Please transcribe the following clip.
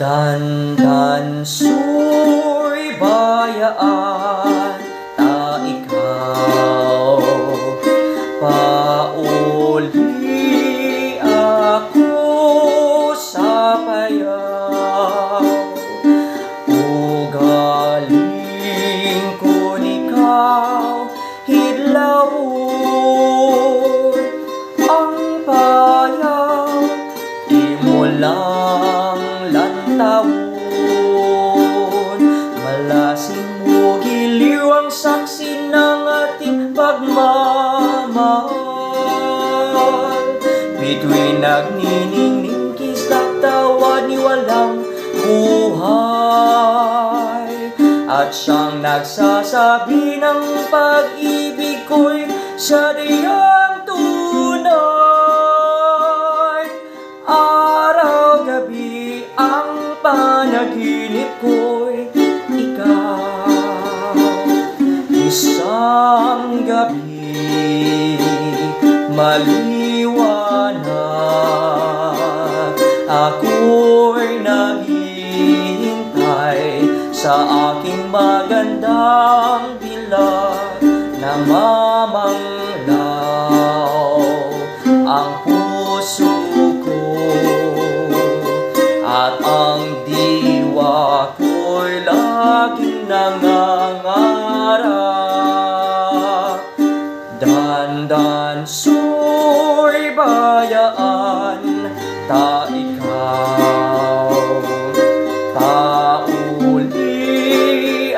Dandan su'y bayaan Ta ikaw Pauli ako sa payaw Ugaling ko ikaw Hidlawon Ang payaw Di mo lang pagmamahal Bituin nagniningning kisap tawad ni walang buhay. At siyang nagsasabi ng pag-ibig ko'y sadyang tunay. Araw-gabi ang panaginip ko'y ikaw. Isang gabi maliwanag. Ako'y naghihintay sa aking magandang dilag Namamanglaw ang puso ko At ang diwa ko'y laging nangangarap Dandan soy bayaan ta ikaw ta uli